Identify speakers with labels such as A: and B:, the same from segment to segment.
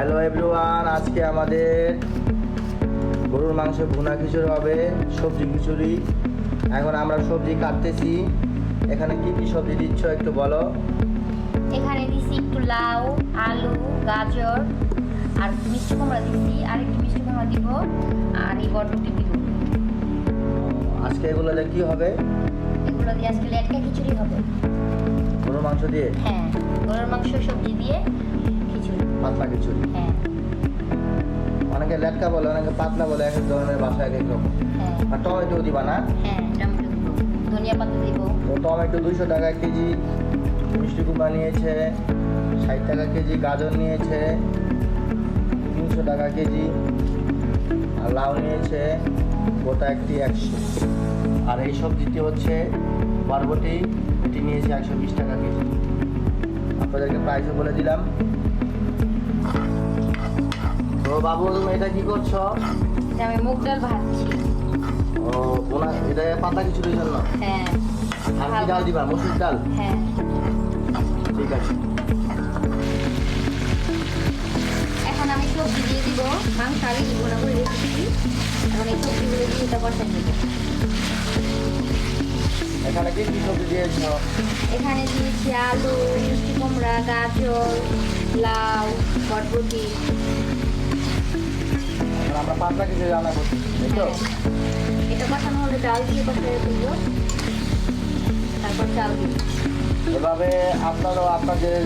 A: Hello everyone আজকে আমাদের গরুর মাংস ভুনা খিচুড়ি হবে সবজি খিচুড়ি। এখন আমরা সবজি কাটতেছি। এখানে কি কি সবজি দিচ্ছ একটু বলো?
B: এখানে দিছি একটু লাউ আলু গাজর আর মিষ্টি কুমড়া দিছি। আর একটু মিষ্টি কুমড়া দিব আর এই বটবটি দিব।
A: আজকে এগুলো দিয়ে কি হবে?
B: এগুলো দিয়ে আজকে লেটকা খিচুড়ি হবে।
A: গরুর মাংস দিয়ে?
B: হ্যাঁ গরুর মাংস সবজি দিয়ে
A: পাতলা খিচুড়ি
B: হ্যাঁ।
A: অনেকে লেটকা বলে অনেকে পাতলা বলে এক এক ধরনের বাসা এক এক রকম।
B: হ্যাঁ।
A: আর টমেটো দিবা না?
B: হ্যাঁ ধনিয়া পাতা দিব।
A: তো টমেটো দুইশো টাকা কেজি মিষ্টি কুমড়া নিয়েছে ষাট টাকা কেজি গাজর নিয়েছে তিনশো টাকা কেজি আর লাউ নিয়েছে গোটা একটি একশো। আর এই সবজিটি হচ্ছে বরবটি এটি নিয়েছে একশো বিশ টাকা কেজি। আপনাদেরকে প্রাইসও বলে দিলাম। তো বাবু তুমি এটা কি করছ?
B: আমি মুগ ডাল ভাজছি।
A: ও ওনা এটা পাতা খিচুড়ির জন্য?
B: হ্যাঁ।
A: আর কি ডাল দিবা? মসুর ডাল?
B: হ্যাঁ।
A: ঠিক আছে।
B: এখন আমি সবজি দিয়ে দিব। মাংস আগে দিব না করে রেখেছি এখন এই সবজিগুলো দিয়ে এটা বসাই দিব
A: এখানে কি কি সবজি দিয়েছ?
B: এখানে দিয়েছি আলু মিষ্টি কুমড়া গাজর লাউ বটবটি
A: আমরা পাতলা কিছু রান্না করছি।
B: এটা কষানো হলে ডাল দিয়ে কষাই তুলব তারপর চাল
A: এভাবে আপনারাও আপনাদের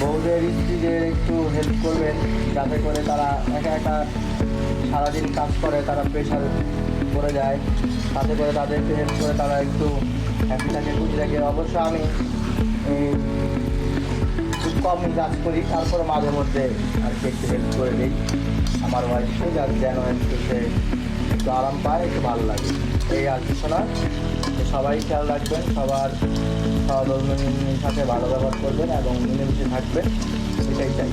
A: বউদের স্ত্রীদের একটু হেল্প করবেন যাতে করে তারা একা একা সারাদিন কাজ করে তারা প্রেশার পড়ে যায়। তাতে করে তাদেরকে হেল্প করে তারা একটু হ্যাপি থাকে খুশি থাকে। অবশ্য আমি কমই কাজ করি তারপরে মাঝে মধ্যে আর কি একটু হেল্প করে দিই আমার ওয়াইফকে যার যেন একটু সে একটু আরাম পায় একটু ভালো লাগে। এই আর কিছু না। সবাই খেয়াল রাখবেন সবার সহধর্মিনীর সাথে ভালো ব্যবহার করবেন এবং মিলেমিশে থাকবেন এটাই চাই।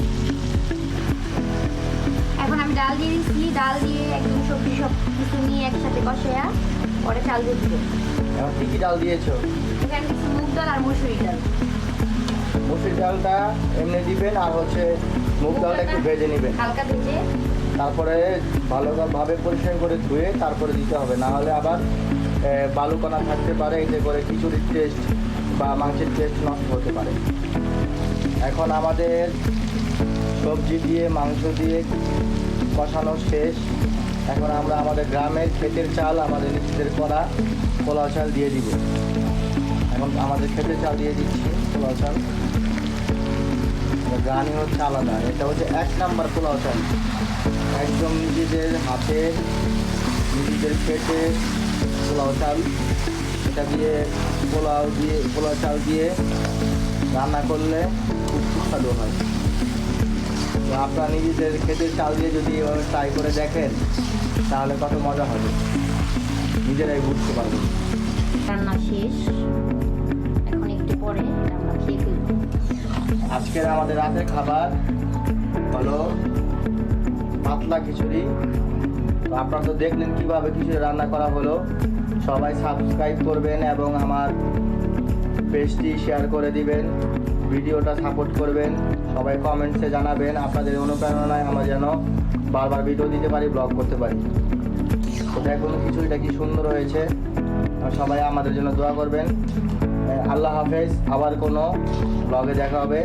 B: এখন আমি ডাল দিয়ে দিচ্ছি। ডাল দিয়ে একদম সবজি সব কিছু নিয়ে একসাথে কষায়া পরে চাল দিয়ে দিব।
A: এখন কী কী ডাল দিয়েছ?
B: এখানে কিছু মুগ ডাল আর মুসুরি ডাল।
A: মুসুর ডালটা এমনি দিবেন আর হচ্ছে মুগ ডালটা একটু ভেজে নেবেন।
B: হালকা ভেজে।
A: তারপরে ভালোভাবে পরিষ্কার করে ধুয়ে তারপরে দিতে হবে। না হলে আবার বালুকণা থাকতে পারে এতে করে খিচুড়ির টেস্ট বা মাংসের টেস্ট নষ্ট হতে পারে। এখন আমাদের সবজি দিয়ে মাংস দিয়ে কষানো শেষ। এখন আমরা আমাদের গ্রামের ক্ষেতের চাল আমাদের নিজেদের করা পোলাও চাল দিয়ে দিব। এখন আমাদের ক্ষেতের চাল দিয়ে দিচ্ছি, পোলাও চাল। গানই হচ্ছে আলাদা। এটা হচ্ছে এক নাম্বার পোলাও চাল। একদম নিজেদের হাতে, নিজেদের খেটে পোলাও চাল। এটা দিয়ে পোলাও দিয়ে, পোলাও চাল দিয়ে রান্না করলে খুব সুস্বাদু হয়। তো আপনারা নিজেদের খেতে চাল দিয়ে যদি এভাবে ট্রাই করে দেখেন, তাহলে কত মজা হবে। নিজেরাই বুঝতে পারবেন।
B: রান্না শেষ। এখন একটু পরে খেয়ে
A: আজকের আমাদের রাতের খাবার হলো পাতলা খিচুড়ি। আপনারা তো দেখলেন কীভাবে খিচুড়ি রান্না করা হলো। সবাই সাবস্ক্রাইব করবেন এবং আমার পেজটি শেয়ার করে দিবেন, ভিডিওটা সাপোর্ট করবেন। সবাই কমেন্টসে জানাবেন, আপনাদের অনুপ্রেরণায় আমরা যেন বারবার ভিডিও দিতে পারি ব্লগ করতে পারি। তো দেখুন খিচুড়িটা কি সুন্দর হয়েছে। সবাই আমাদের জন্য দোয়া করবেন। আল্লাহ হাফেজ আবার কোনো ব্লগে দেখা হবে।